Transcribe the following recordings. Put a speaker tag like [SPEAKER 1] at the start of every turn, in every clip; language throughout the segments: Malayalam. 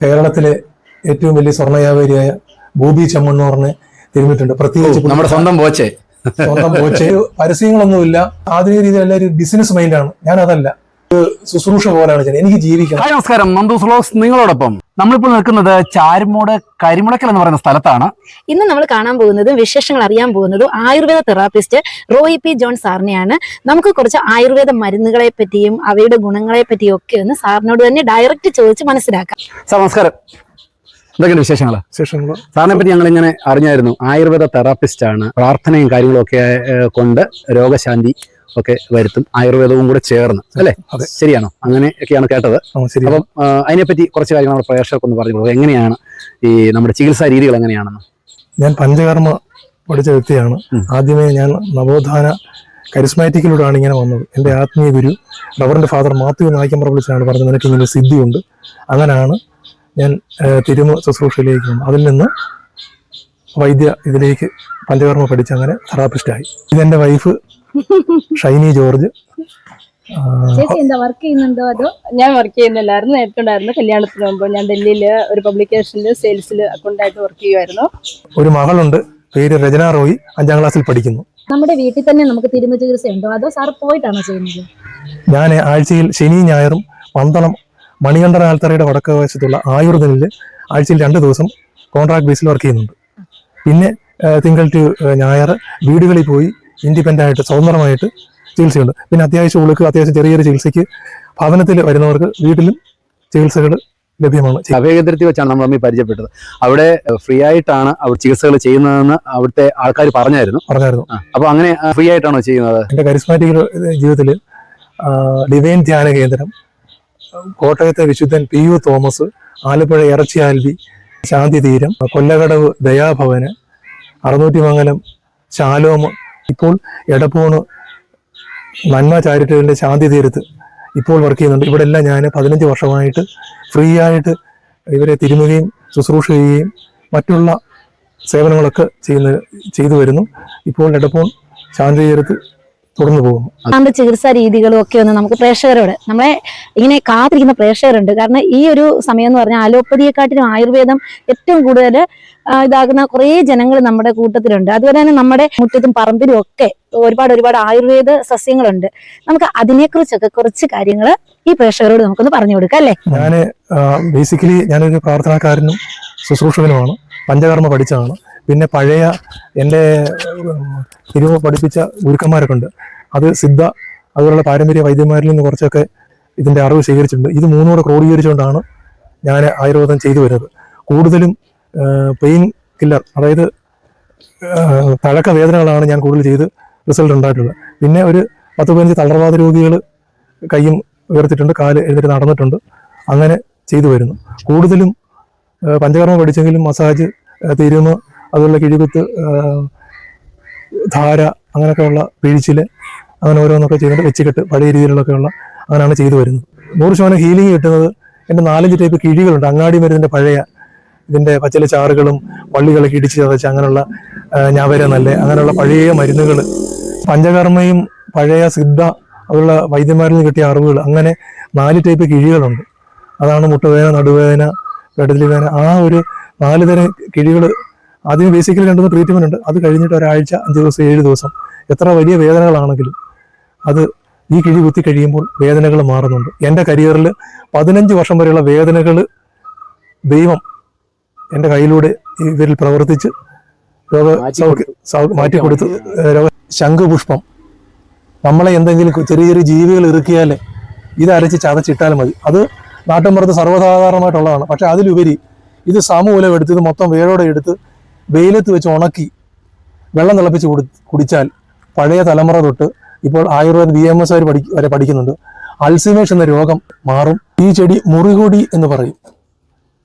[SPEAKER 1] കേരളത്തിലെ ഏറ്റവും വലിയ സ്വർണ വ്യാപാരിയായ ബോബി പറഞ്ഞ് തിരുമിട്ടുണ്ട് പ്രത്യേകിച്ച്
[SPEAKER 2] നമ്മുടെ സ്വന്തം പോച്ചെ
[SPEAKER 1] സ്വന്തം പോച്ചെ പരസ്യങ്ങളൊന്നുമില്ല. ആധുനിക രീതിയിൽ എല്ലാവരും ബിസിനസ് മൈൻഡാണ് ഞാൻ അതല്ല ശുശ്രൂഷ പോലെയാണ് ചെയ്യുന്നത്. എനിക്ക് ജീവിക്കണം
[SPEAKER 2] ഹായ് നമസ്കാരം. നന്ദു സുലോസ് നിങ്ങളോടൊപ്പം. നമ്മളിപ്പോൾ നിൽക്കുന്നത് ചാരുമോട് കരിമുളക്കൽ എന്ന് പറയുന്ന സ്ഥലത്താണ്.
[SPEAKER 3] ഇന്ന് നമ്മൾ കാണാൻ പോകുന്നതും വിശേഷങ്ങൾ അറിയാൻ പോകുന്നതും ആയുർവേദ തെറാപ്പിസ്റ്റ് റോയി പി ജോൺ സാറിനെയാണ്. നമുക്ക് കുറച്ച് ആയുർവേദ മരുന്നുകളെ പറ്റിയും അവയുടെ ഗുണങ്ങളെ പറ്റിയും ഒക്കെ ഒന്ന് സാറിനോട് തന്നെ ഡയറക്റ്റ് ചോദിച്ച് മനസ്സിലാക്കാം.
[SPEAKER 2] സാർ നമസ്കാരം. എന്തൊക്കെയാണ് വിശേഷങ്ങൾ?
[SPEAKER 1] വിശേഷങ്ങൾ?
[SPEAKER 2] സാറിനെ പറ്റി ഞങ്ങൾ ഇങ്ങനെ അറിഞ്ഞായിരുന്നു. ആയുർവേദ തെറാപ്പിസ്റ്റ് ആണ് പ്രാർത്ഥനയും കാര്യങ്ങളും ഒക്കെ ഏഹ്, കൊണ്ട് രോഗശാന്തി ഒക്കെ വരുത്തും. ആയുർവേദവും കൂടെ ചേർന്ന്. അല്ലേ. ശരിയാണോ? അങ്ങനെയൊക്കെയാണ് കേട്ടത്. അപ്പം അതിനെപ്പറ്റി കുറച്ച് കാര്യങ്ങൾ നമ്മുടെ പ്രേക്ഷകർക്ക് ഒന്ന് പറഞ്ഞു കൊടുക്കുക എങ്ങനെയാണ് ഈ നമ്മുടെ ചികിത്സാ രീതികൾ എങ്ങനെയാണെന്ന്?
[SPEAKER 1] ഞാൻ പഞ്ചകർമ്മ പഠിച്ച വ്യക്തിയാണ്. ആദ്യമേ ഞാൻ നവോത്ഥാന കരിസ്മാറ്റിക്കിലൂടെയാണ് ഇങ്ങനെ വന്നത്. എന്റെ ആത്മീയ ഗുരു റവറിന്റെ ഫാദർ മാത്യു നായിക്കമ്പറ വിളിച്ചാണ് പറഞ്ഞത്. നിനക്ക് ഇങ്ങനെ സിദ്ധിയുണ്ട്. അങ്ങനെയാണ് ഞാൻ തിരുമ ശുശ്രൂഷയിലേക്ക് വന്നു അതിൽ നിന്ന് വൈദ്യ ഇതിലേക്ക് പഞ്ചകർമ്മ പഠിച്ച് അങ്ങനെ തെറാപ്പിസ്റ്റായി. ഇതെന്റെ വൈഫ് ഷൈനി ജോർജ്.
[SPEAKER 4] ചേച്ചി എന്താ വർക്ക് ചെയ്യുന്നുണ്ടോ അതോ? ഞാൻ വർക്ക് ചെയ്യുന്നില്ലായിരുന്നു. നേരത്തെ ഉണ്ടായിരുന്നു. കല്യാണത്തിന് മുമ്പ് ഞാൻ ഡൽഹിയിൽ ഒരു പബ്ലിക്കേഷനിൽ സെയിൽസിൽ അക്കൗണ്ടായിട്ട് വർക്ക് ചെയ്യുമായിരുന്നു
[SPEAKER 1] ഒരു മകളുണ്ട്. പേര് രചന റോയി. അഞ്ചാം ക്ലാസ്സിൽ പഠിക്കുന്നു.
[SPEAKER 3] നമ്മുടെ വീട്ടിൽ തന്നെ നമുക്ക് തിരുമ ചികിത്സ ഉണ്ടോ? അതോ സാർ പോയിട്ടാണോ ചെയ്യുന്നത്?
[SPEAKER 1] ഞാൻ ആഴ്ചയിൽ ശനി ഞായറും പന്തളം മണികണ്ഠൻ ആൽത്തറയുടെ വടക്ക് വശത്തുള്ള ആയുർദനിൽ ആഴ്ചയിൽ രണ്ട് ദിവസം കോൺട്രാക്ട് ബേസിൽ വർക്ക് ചെയ്യുന്നുണ്ട്. പിന്നെ തിങ്കൾ ടു ഞായർ വീടുകളിൽ പോയി ഇൻഡിപെൻഡന്റ് ആയിട്ട് സ്വതന്ത്രമായിട്ട് ചികിത്സയുണ്ട്. പിന്നെ അത്യാവശ്യം ഉളുക്ക് അത്യാവശ്യം ചെറിയ ചെറിയ ചികിത്സയ്ക്ക് ഭവനത്തിൽ വരുന്നവർക്ക് വീട്ടിലും ചികിത്സകൾ ലഭ്യമാണ്
[SPEAKER 2] അഭയകേന്ദ്രത്തിൽ വെച്ചാണ് നമ്മൾ തമ്മിൽ പരിചയപ്പെട്ടത്. അവിടെ ഫ്രീ ആയിട്ടാണ് അവർ ചികിത്സകൾ ചെയ്യുന്നതെന്ന് അവിടുത്തെ ആൾക്കാർ പറഞ്ഞായിരുന്നു.
[SPEAKER 1] പറഞ്ഞായിരുന്നു.
[SPEAKER 2] അപ്പോൾ അങ്ങനെ ഫ്രീ ആയിട്ടാണോ ചെയ്യുന്നത്?
[SPEAKER 1] എന്റെ കരിസ്മാറ്റിക് ജീവിതത്തിൽ ഡിവൈൻ ധ്യാന കേന്ദ്രം കോട്ടയത്തെ വിശുദ്ധൻ പി യു തോമസ് ആലപ്പുഴ ഇറച്ചി ആൽബി ശാന്തി തീരം കൊല്ലകടവ് ദയാഭവന് അറുന്നൂറ്റിമംഗലം ശാലോമ് ഇപ്പോൾ എടപ്പോണ് നന്മ ചാരിറ്റബിളിന്റെ ശാന്തി തീരത്ത് ഇപ്പോൾ വർക്ക് ചെയ്യുന്നുണ്ട്. ഇവിടെ എല്ലാം ഞാൻ പതിനഞ്ച് വർഷമായിട്ട് ഫ്രീ ആയിട്ട് ഇവരെ തിരുമുകയും ശുശ്രൂഷ ചെയ്യുകയും മറ്റുള്ള സേവനങ്ങളൊക്കെ ചെയ്യുന്ന ചെയ്തു വരുന്നു. ഇപ്പോൾ എടപ്പോൺ ശാന്തി തീരത്ത് തുടർന്നു പോകും.
[SPEAKER 3] അതിന്റെ ചികിത്സാ രീതികളും ഒക്കെ ഒന്ന് നമുക്ക് പ്രേക്ഷകരോട് നമ്മളെ ഇങ്ങനെ കാത്തിരിക്കുന്ന പ്രേക്ഷകരുണ്ട്. കാരണം ഈ ഒരു സമയം എന്ന് പറഞ്ഞാൽ അലോപ്പതിയെക്കാട്ടിലും ആയുർവേദം ഏറ്റവും കൂടുതൽ ഇതാകുന്ന കുറേ ജനങ്ങൾ നമ്മുടെ കൂട്ടത്തിലുണ്ട്. അതുപോലെ തന്നെ നമ്മുടെ മുറ്റത്തും പറമ്പിലും ഒക്കെ ഒരുപാട് ഒരുപാട് ആയുർവേദ സസ്യങ്ങളുണ്ട്. നമുക്ക് അതിനെക്കുറിച്ചൊക്കെ കുറച്ച് കാര്യങ്ങൾ ഈ പ്രേക്ഷകരോട് നമുക്കൊന്ന് പറഞ്ഞു കൊടുക്കാം അല്ലേ?
[SPEAKER 1] ഞാൻ ബേസിക്കലി ഞാനൊരു പ്രാർത്ഥനാക്കാരനും ശുശ്രൂഷകനുമാണ്. പഞ്ചകർമ്മ പഠിച്ചതാണ്. പിന്നെ പഴയ എന്റെ തിരുവ പഠിപ്പിച്ച ഗുരുക്കന്മാരൊക്കെ ഉണ്ട് അത് സിദ്ധ അതുപോലുള്ള പാരമ്പര്യ വൈദ്യന്മാരിൽ നിന്ന് കുറച്ചൊക്കെ ഇതിന്റെ അറിവ് സ്വീകരിച്ചിട്ടുണ്ട് ഇത് മൂന്നുകൂടെ ക്രോഡീകരിച്ചുകൊണ്ടാണ് ഞാൻ ആയുർവേദം ചെയ്തു വരുന്നത്. കൂടുതലും പെയിൻ കില്ലർ അതായത് തഴക്ക വേദനകളാണ് ഞാൻ കൂടുതൽ ചെയ്ത് റിസൾട്ട് ഉണ്ടായിട്ടുള്ളത്. പിന്നെ ഒരു പത്ത് പതിനഞ്ച് തളർവാദ രോഗികൾ കൈയും ഉയർത്തിയിട്ടുണ്ട് കാൽ എഴുന്നേറ്റ് നടന്നിട്ടുണ്ട്. അങ്ങനെ ചെയ്തു വരുന്നു. കൂടുതലും പഞ്ചകർമ്മ പഠിച്ചെങ്കിലും മസാജ് തിരുമ അതുപോലെ കിഴികുത്ത് ധാര അങ്ങനെയൊക്കെയുള്ള പിഴിച്ചിൽ അങ്ങനെ ഓരോന്നൊക്കെ ചെയ്തിട്ട് വെച്ചുകെട്ട് പഴയ രീതിയിലുള്ളൊക്കെയുള്ള അങ്ങനെയാണ് ചെയ്തു വരുന്നത്. നൂറ് ശതമാനം ഹീലിംഗ് കിട്ടുന്നത് എന്റെ നാലഞ്ച് ടൈപ്പ് കിഴികളുണ്ട്. അങ്ങാടി മരുന്നിന്റെ പഴയ ഇതിന്റെ പച്ചില ചാറുകളും വള്ളികളൊക്കെ ഇടിച്ച് ചതച്ച് അങ്ങനെയുള്ള ഞാവര നല്ല അങ്ങനെയുള്ള പഴയ മരുന്നുകൾ പഞ്ചകർമ്മയും പഴയ സിദ്ധ അതുള്ള വൈദ്യന്മാരിൽ നിന്ന് കിട്ടിയ അറിവുകൾ അങ്ങനെ നാല് ടൈപ്പ് കിഴികളുണ്ട്. അതാണ് മുട്ടുവേദന നടുവേദന പെടലി വേദന ആ ഒരു നാല് തരം കിഴികൾ ആദ്യം ബേസിക്കലി രണ്ട് മൂന്ന് ട്രീറ്റ്മെന്റ് ഉണ്ട്. അത് കഴിഞ്ഞിട്ട് ഒരാഴ്ച അഞ്ച് ദിവസം ഏഴ് ദിവസം. എത്ര വലിയ വേദനകളാണെങ്കിലും അത് ഈ കിഴി കുത്തി കഴിയുമ്പോൾ വേദനകൾ മാറുന്നുണ്ട്. എന്റെ കരിയറിൽ പതിനഞ്ച് വർഷം വരെയുള്ള വേദനകൾ ദൈവം എന്റെ കയ്യിലൂടെ ഇവരിൽ പ്രവർത്തിച്ച് രോഗ
[SPEAKER 2] മാറ്റി
[SPEAKER 1] കൊടുത്ത് രോഗ ശംഖുപുഷ്പം. നമ്മളെ എന്തെങ്കിലും ചെറിയ ചെറിയ ജീവികൾ ഇറുക്കിയാൽ ഇത് അരച്ച് ചതച്ചിട്ടാൽ മതി. അത് നാട്ടിൻപുറത്ത് സർവസാധാരണമായിട്ടുള്ളതാണ്. പക്ഷെ അതിലുപരി ഇത് സമൂലം എടുത്ത് ഇത് മൊത്തം വേരോടെ എടുത്ത് വെയിലത്ത് വെച്ച് ഉണക്കി വെള്ളം തിളപ്പിച്ച് കുടി കുടിച്ചാൽ പഴയ തലമുറ തൊട്ട് ഇപ്പോൾ ആയുർവേദ ബി എം എസ് വരെ പഠി വരെ പഠിക്കുന്നുണ്ട്. അൾസിമേഷ് എന്ന രോഗം മാറും. ഈ ചെടി മുറികൊടി എന്ന് പറയും.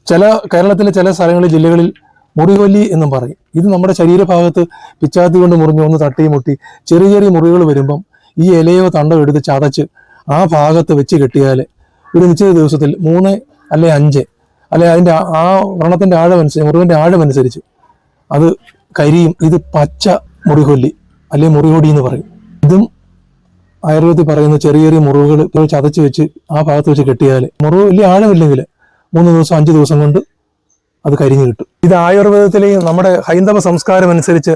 [SPEAKER 1] ചില കേരളത്തിലെ ചില സ്ഥലങ്ങളിൽ ജില്ലകളിൽ മുറികൊല്ലി എന്നും പറയും. ഇത് നമ്മുടെ ശരീരഭാഗത്ത് പിച്ചാത്തി കൊണ്ട് മുറിഞ്ഞു ഒന്ന് തട്ടി മുട്ടി ചെറിയ ചെറിയ മുറികൾ വരുമ്പം ഈ ഇലയോ തണ്ടോ എടുത്ത് ചതച്ച് ആ ഭാഗത്ത് വെച്ച് കെട്ടിയാൽ ഒരു നിശ്ചിത ദിവസത്തിൽ മൂന്ന് അല്ലെ അഞ്ച് അല്ലെ അതിന്റെ ആ- വ്രണത്തിന്റെ ആഴമനുസരിച്ച് മുറിവിന്റെ ആഴമനുസരിച്ച് അത് കരിയും ഇത് പച്ച മുറികൊല്ലി അല്ലെ മുറികൊടി എന്ന് പറയും. ഇതും ആയുർവേദത്തിൽ പറയുന്ന ചെറിയ ചെറിയ മുറിവുകൾ ചതച്ച് വെച്ച് ആ ഭാഗത്ത് വെച്ച് കെട്ടിയാൽ മുറിവ് വലിയ ആഴമില്ലെങ്കിൽ മൂന്ന് ദിവസം അഞ്ച് ദിവസം കൊണ്ട് അത് കരിഞ്ഞു കിട്ടും. ഇത് ആയുർവേദത്തിലെയും നമ്മുടെ ഹൈന്ദവ സംസ്കാരം അനുസരിച്ച്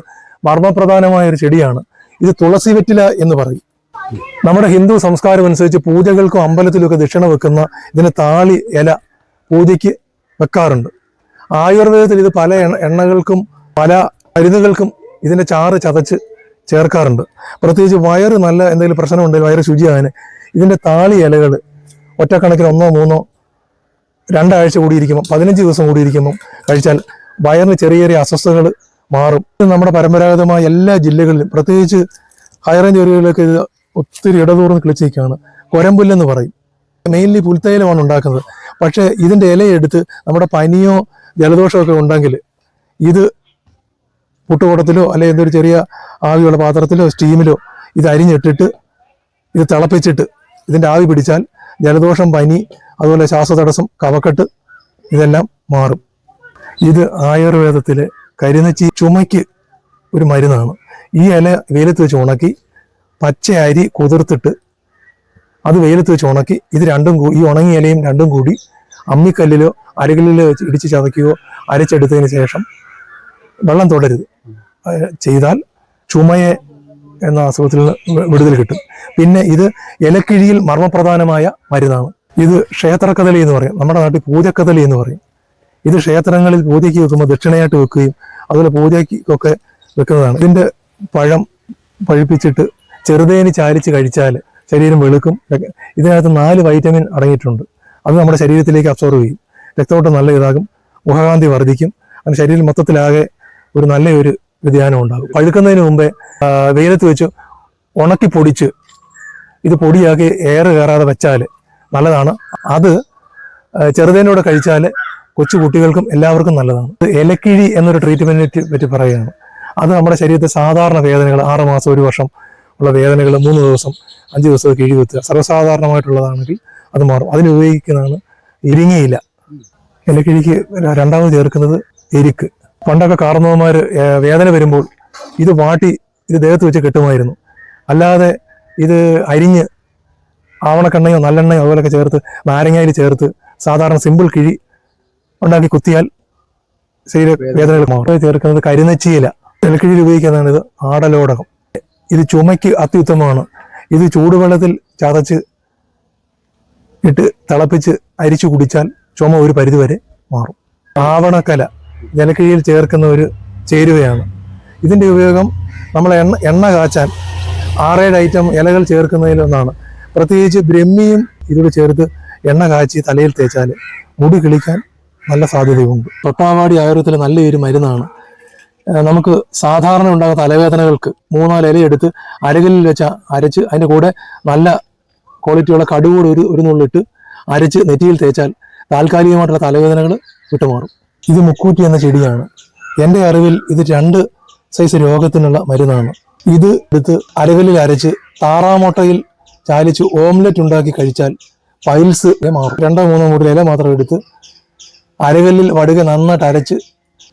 [SPEAKER 1] മർമ്മപ്രധാനമായ ഒരു ചെടിയാണ്. ഇത് തുളസി വെറ്റില എന്ന് പറയും. നമ്മുടെ ഹിന്ദു സംസ്കാരം അനുസരിച്ച് പൂജകൾക്കും അമ്പലത്തിലുമൊക്കെ ദക്ഷിണ വെക്കുന്ന ഇതിന് താളി ഇല പൂജയ്ക്ക് വെക്കാറുണ്ട്. ആയുർവേദത്തിൽ ഇത് പല എണ്ണകൾക്കും പല മരുന്നുകൾക്കും ഇതിന്റെ ചാറ് ചതച്ച് ചേർക്കാറുണ്ട്. പ്രത്യേകിച്ച് വയറ് നല്ല എന്തെങ്കിലും പ്രശ്നമുണ്ടെങ്കിൽ വയറ് ശുചിയാകാൻ ഇതിന്റെ താളി ഇലകൾ ഒറ്റക്കണക്കിന് ഒന്നോ മൂന്നോ രണ്ടാഴ്ച കൂടിയിരിക്കുമ്പോൾ പതിനഞ്ച് ദിവസം കൂടിയിരിക്കുമ്പോൾ കഴിച്ചാൽ വയറിന് ചെറിയ ചെറിയ അസ്വസ്ഥതകൾ മാറും. നമ്മുടെ പരമ്പരാഗതമായ എല്ലാ ജില്ലകളിലും പ്രത്യേകിച്ച് ഹൈറേഞ്ച് ഏരിയകളിലൊക്കെ ഇത് ഒത്തിരി ഇടതൂർന്ന് കിളിച്ചേക്കാണ് കൊരമ്പുല്ലെന്ന് പറയും. മെയിൻലി പുൽത്തൈലമാണ് ഉണ്ടാക്കുന്നത്. പക്ഷേ ഇതിന്റെ ഇലയെടുത്ത് നമ്മുടെ പനിയോ ജലദോഷമൊക്കെ ഉണ്ടെങ്കിൽ ഇത് പുട്ടുകുടത്തിലോ അല്ലെങ്കിൽ എന്തൊരു ചെറിയ ആവിയുള്ള പാത്രത്തിലോ സ്റ്റീമിലോ ഇത് അരിഞ്ഞിട്ടിട്ട് ഇത് തിളപ്പിച്ചിട്ട് ഇതിന്റെ ആവി പിടിച്ചാൽ ജലദോഷം പനി അതുപോലെ ശ്വാസതടസ്സം കവക്കെട്ട് ഇതെല്ലാം മാറും. ഇത് ആയുർവേദത്തിലെ കരിനച്ചി ചുമയ്ക്ക് ഒരു മരുന്നാണ്. ഈ ഇല വെയിലത്ത് വെച്ച് ഉണക്കി പച്ച അരി കുതിർത്തിട്ട് അത് വെയിലത്ത് വെച്ച് ഉണക്കി ഇത് രണ്ടും ഈ ഉണങ്ങിയ ഇലയും രണ്ടും കൂടി അമ്മിക്കല്ലിലോ അരകല്ലിലോ ഇടിച്ച് ചതയ്ക്കുകയോ അരച്ചെടുത്തതിന് ശേഷം വെള്ളം തൊടരുത്. ചെയ്താൽ ചുമയെ എന്ന അസുഖത്തിൽ നിന്ന് വിടുതൽ കിട്ടും. പിന്നെ ഇത് ഇലക്കിഴിയിൽ മർമ്മപ്രധാനമായ മരുന്നാണ്. ഇത് ക്ഷേത്രക്കഥലി എന്ന് പറയും. നമ്മുടെ നാട്ടിൽ പൂജക്കഥലി എന്ന് പറയും. ഇത് ക്ഷേത്രങ്ങളിൽ പൂജയ്ക്ക് വെക്കുമ്പോൾ ദക്ഷിണയായിട്ട് വെക്കുകയും അതുപോലെ പൂജയ്ക്കൊക്കെ വെക്കുന്നതാണ്. ഇതിന്റെ പഴം പഴുപ്പിച്ചിട്ട് ചെറുതേനി ചാലിച്ച് കഴിച്ചാൽ ശരീരം വെളുക്കും. ഇതിനകത്ത് നാല് വൈറ്റമിൻ അടങ്ങിയിട്ടുണ്ട്. അത് നമ്മുടെ ശരീരത്തിലേക്ക് അബ്സോർവ് ചെയ്യും. രക്തയോട്ടം നല്ല ഇതാകും. മുഖകാന്തി വർദ്ധിക്കും. അങ്ങനെ ശരീരം മൊത്തത്തിലാകെ ഒരു നല്ലൊരു വ്യതിയാനം ഉണ്ടാകും. പഴുക്കുന്നതിന് മുമ്പേ വെയിലത്ത് വെച്ച് ഉണക്കി പൊടിച്ച് ഇത് പൊടിയാക്കി എയർ കയറാതെ വെച്ചാൽ നല്ലതാണ്. അത് ചെറുതേനോട് കഴിച്ചാൽ കൊച്ചു കുട്ടികൾക്കും എല്ലാവർക്കും നല്ലതാണ്. ഇലക്കിഴി എന്നൊരു ട്രീറ്റ്മെന്റിനെ പറ്റി പറയുകയാണ്. അത് നമ്മുടെ ശരീരത്തെ സാധാരണ വേദനകൾ ആറ് മാസം ഒരു വർഷം ഉള്ള വേദനകൾ മൂന്ന് ദിവസം അഞ്ച് ദിവസം കിഴി കുത്തുക സർവസാധാരണമായിട്ടുള്ളതാണെങ്കിൽ അത് മാറും. അതിനുപയോഗിക്കുന്നതാണ് ഇരിങ്ങയില. ഇലക്കിഴിക്ക് രണ്ടാമത് ചേർക്കുന്നത് എരിക്ക്. പണ്ടൊക്കെ കാർന്നവന്മാർ വേദന വരുമ്പോൾ ഇത് വാട്ടി ഇത് ദേഹത്ത് വെച്ച് കെട്ടുമായിരുന്നു. അല്ലാതെ ഇത് അരിഞ്ഞ് ആവണക്കെണ്ണയോ നല്ലെണ്ണയോ അതുപോലൊക്കെ ചേർത്ത് നാരങ്ങയിൽ ചേർത്ത് സാധാരണ സിമ്പിൾ കിഴി ഉണ്ടാക്കി കുത്തിയാൽ ശരീര വേദനകൾ മാറും. ചേർക്കുന്നത് കരിനച്ചിയില. തെളിക്കിഴിയിൽ ഉപയോഗിക്കുന്നതാണ് ഇത് ആടലോടകം. ഇത് ചുമയ്ക്ക് അത്യുത്തമമാണ്. ഇത് ചൂടുവെള്ളത്തിൽ ചതച്ച് ഇട്ട് തിളപ്പിച്ച് അരിച്ചു കുടിച്ചാൽ ചുമ ഒരു പരിധിവരെ മാറും. ആവണക്കല. ജലക്കിഴിയിൽ ചേർക്കുന്ന ഒരു ചേരുവയാണ്. ഇതിന്റെ ഉപയോഗം നമ്മൾ എണ്ണ എണ്ണ കാച്ചാൻ ആറേഴ് ഐറ്റം ഇലകൾ ചേർക്കുന്നതിലൊന്നാണ് പ്രത്യേകിച്ച് ബ്രഹ്മിയും ഇതോട് ചേർത്ത് എണ്ണ കാച്ചി തലയിൽ തേച്ചാൽ മുടി കിളിക്കാൻ നല്ല സാധ്യതയുണ്ട്. തൊട്ടാവാടി ആയുർവേദത്തിൽ നല്ലൊരു മരുന്നാണ്. നമുക്ക് സാധാരണ ഉണ്ടാകുന്ന തലവേദനകൾക്ക് മൂന്നാൽ ഇലയെടുത്ത് അരകല്ലിൽ വെച്ച് അരച്ച് അതിന്റെ കൂടെ നല്ല ക്വാളിറ്റിയുള്ള കടുകൂടെ ഒരു ഒരു നുള്ളിട്ട് അരച്ച് നെറ്റിയിൽ തേച്ചാൽ താൽക്കാലികമായിട്ടുള്ള തലവേദനകൾ വിട്ടുമാറും. ഇത് മുക്കൂറ്റി എന്ന ചെടിയാണ്. എന്റെ അറിവിൽ ഇത് രണ്ട് സൈസ് രോഗത്തിനുള്ള മരുന്നാണ്. ഇത് എടുത്ത് അരകലിൽ അരച്ച് താറാമുട്ടയിൽ ചാലിച്ച് ഓംലെറ്റ് ഉണ്ടാക്കി കഴിച്ചാൽ പൈൽസ് മാറും. രണ്ടോ മൂന്നോ മൂടി ഇല മാത്രം എടുത്ത് അരകല്ലിൽ വടുക നന്നായിട്ട് അരച്ച്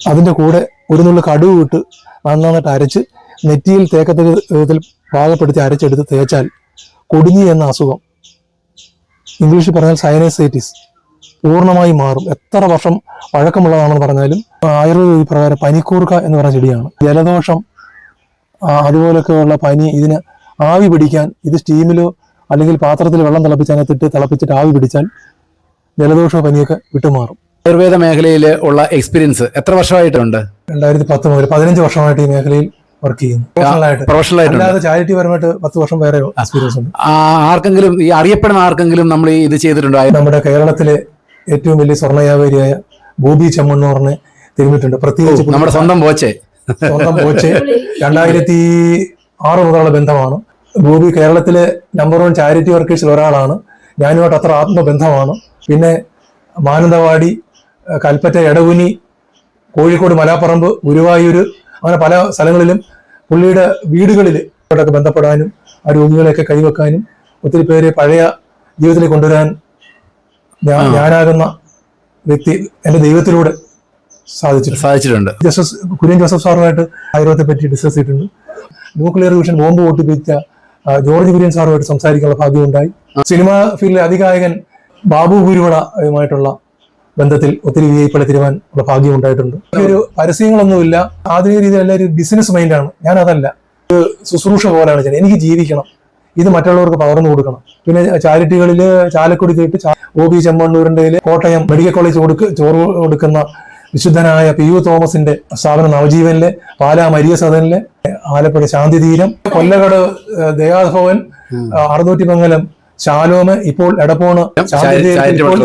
[SPEAKER 1] അതിന്റെ കൂടെ ഒരു നുള്ളു കടുവ് ഇട്ട് നന്നായിട്ട് അരച്ച് നെറ്റിയിൽ തേക്കത്തിൽ വിധത്തിൽ പാകപ്പെടുത്തി അരച്ചെടുത്ത് തേച്ചാൽ കൊടിഞ്ഞി എന്ന അസുഖം. ഇംഗ്ലീഷിൽ പറഞ്ഞാൽ സൈനസൈറ്റിസ് പൂർണമായി മാറും. എത്ര വർഷം പഴക്കമുള്ളതാണെന്ന് പറഞ്ഞാലും ആയുർവേദ പ്രകാരം പനിക്കൂർക്ക എന്ന് പറയുന്ന ചെടിയാണ്. ജലദോഷം അതുപോലൊക്കെയുള്ള പനി ഇതിന് ആവി പിടിക്കാൻ ഇത് സ്റ്റീമിലോ അല്ലെങ്കിൽ പാത്രത്തിൽ വെള്ളം തിളപ്പിച്ച് അതിനകത്തിട്ട് തിളപ്പിച്ചിട്ട് ആവി പിടിച്ചാൽ ജലദോഷ പനിയൊക്കെ വിട്ടുമാറും.
[SPEAKER 2] ആയുർവേദ മേഖലയിൽ ഉള്ള എക്സ്പീരിയൻസ് എത്ര വർഷമായിട്ടുണ്ട്?
[SPEAKER 1] രണ്ടായിരത്തി പത്ത് മുതൽ പതിനഞ്ച് വർഷമായിട്ട് ഈ മേഖലയിൽ വർക്ക് ചെയ്യുന്നു.
[SPEAKER 2] പ്രൊഫഷണൽ ആയിട്ട്.
[SPEAKER 1] അല്ലാതെ ചാരിറ്റി പരമായിട്ട് പത്ത് വർഷം വേറെ എക്സ്പീരിയൻസ് ഉണ്ട്.
[SPEAKER 2] ആ, ആർക്കെങ്കിലും ഈ അറിയപ്പെടുന്ന ആർക്കെങ്കിലും നമ്മൾ ഇത് ചെയ്തിട്ടുണ്ടോ?
[SPEAKER 1] നമ്മുടെ കേരളത്തിലെ ഏറ്റവും വലിയ സ്വർണ വ്യാപാരിയായ ബോബി ചെമ്മണ്ണൂറിനെ തിരുമിട്ടുണ്ട് പ്രത്യേകിച്ച്
[SPEAKER 2] നമ്മുടെ സ്വന്തം പോച്ചെ
[SPEAKER 1] സ്വന്തം കോച്ച് രണ്ടായിരത്തി ആറ് മുതലുള്ള ബന്ധമാണ്. ബോബി കേരളത്തിലെ നമ്പർ വൺ ചാരിറ്റി വർക്കേഴ്സിൽ ഒരാളാണ്. ഞാനുമായിട്ട് അത്ര ആത്മബന്ധമാണ്. പിന്നെ മാനന്തവാടി കൽപ്പറ്റ എടവുനി കോഴിക്കോട് മലാപ്പറമ്പ് ഗുരുവായൂർ അങ്ങനെ പല സ്ഥലങ്ങളിലും പുള്ളിയുടെ വീടുകളിൽ ഇവരോടൊക്കെ ബന്ധപ്പെടാനും ആ രോഗികളെയൊക്കെ കൈവെക്കാനും ഒത്തിരി പേര് പഴയ ജീവിതത്തിൽ കൊണ്ടുവരാൻ ഞാൻ ഞാനാകുന്ന വ്യക്തി എന്റെ ദൈവത്തിലൂടെ സാധിച്ചിട്ടുണ്ട്.
[SPEAKER 2] സാധിച്ചിട്ടുണ്ട്.
[SPEAKER 1] ജസ്റ്റിസ് കുര്യൻ ജോസഫ് സാറുമായിട്ട് ആയുർവേദത്തെ പറ്റി ഡിസ്കസ് ചെയ്തിട്ടുണ്ട്. ന്യൂക്ലിയർ വിഷൻ ബോംബ് പൊട്ടിപ്പിച്ച ജോർജ് കുര്യൻ സാറുമായിട്ട് സംസാരിക്കാനുള്ള ഭാഗ്യമുണ്ടായി. സിനിമാ ഫീൽഡിലെ അധികായകൻ ബാബു കുരുവളയുമായിട്ടുള്ള ബന്ധത്തിൽ ഒത്തിരി വി ഐ പി തിരുവാൻ ഉള്ള ഭാഗ്യം ഉണ്ടായിട്ടുണ്ട് ഒരു പരസ്യങ്ങളൊന്നുമില്ല. ആധുനിക രീതിയിൽ എല്ലാവരും ബിസിനസ് മൈൻഡാണ് ഞാൻ അതല്ല. ഒരു ശുശ്രൂഷ പോലെയാണ് ചെയ്യുന്നത്. എനിക്ക് ജീവിക്കണം. ഇത് മറ്റുള്ളവർക്ക് പകർന്നു കൊടുക്കണം. പിന്നെ ചാരിറ്റികളിൽ ചാലക്കുടി തീട്ട് ഒ ബി ചെമ്മണ്ണൂരിന്റെ കോട്ടയം മെഡിക്കൽ കോളേജ് കൊടുക്ക ചോറ് കൊടുക്കുന്ന വിശുദ്ധനായ പി യു തോമസിന്റെ സ്ഥാപനം നവജീവനിലെ പാലാ മരിയ സദനിലെ ആലപ്പുഴ ശാന്തിതീരം കൊല്ലകട് ദയാഭവൻ അറുന്നൂറ്റി മംഗലം ശാലോമ് ഇപ്പോൾ എടപ്പോണ്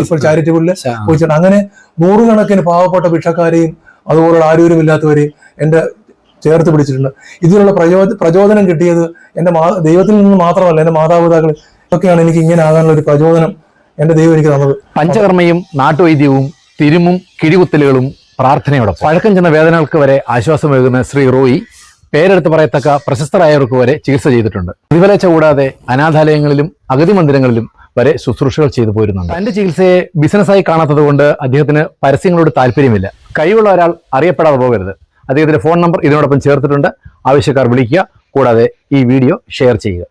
[SPEAKER 1] ഇപ്പോൾ ചാരിറ്റബിളിൽ പോയിട്ടുണ്ട് അങ്ങനെ നൂറുകണക്കിന് പാവപ്പെട്ട ഭിക്ഷക്കാരെയും അതുപോലുള്ള ആരോഗ്യമില്ലാത്തവരെയും എന്റെ ചേർത്ത് പിടിച്ചിട്ടുണ്ട്. ഇതിനുള്ള പ്രചോദ പ്രചോദനം കിട്ടിയത് എന്റെ മാ ദൈവത്തിൽ നിന്ന് മാത്രമല്ല എന്റെ മാതാപിതാക്കൾ ഇതൊക്കെയാണ് എനിക്ക് ഇങ്ങനെ ആകാനുള്ള ഒരു പ്രചോദനം എന്റെ ദൈവം എനിക്ക് തന്നത്.
[SPEAKER 2] പഞ്ചകർമ്മയും നാട്ടുവൈദ്യവും തിരുമും കിഴികുത്തലുകളും പ്രാർത്ഥനയോടൊപ്പം. പഴക്കം ചെന്ന വേദനകൾക്ക് വരെ ആശ്വാസമേകുന്ന ശ്രീ റോയി പേരെടുത്ത് പറയത്തക്ക പ്രശസ്തരായവർക്ക് വരെ ചികിത്സ ചെയ്തിട്ടുണ്ട്. പ്രതിഫലേച്ച കൂടാതെ അനാഥാലയങ്ങളിലും അഗതി മന്ദിരങ്ങളിലും വരെ ശുശ്രൂഷകൾ ചെയ്തു പോരുന്നുണ്ട്. തന്റെ ചികിത്സയെ ബിസിനസ്സായി കാണാത്തത് കൊണ്ട് അദ്ദേഹത്തിന് പരസ്യങ്ങളോട് താല്പര്യമില്ല. കഴിവുള്ള ഒരാൾ അറിയപ്പെടാതെ പോകരുത്. അദ്ദേഹത്തിന്റെ ഫോൺ നമ്പർ ഇതിനോടൊപ്പം ചേർത്തിട്ടുണ്ട്. ആവശ്യക്കാർ വിളിക്കുക. കൂടാതെ ഈ വീഡിയോ ഷെയർ ചെയ്യുക.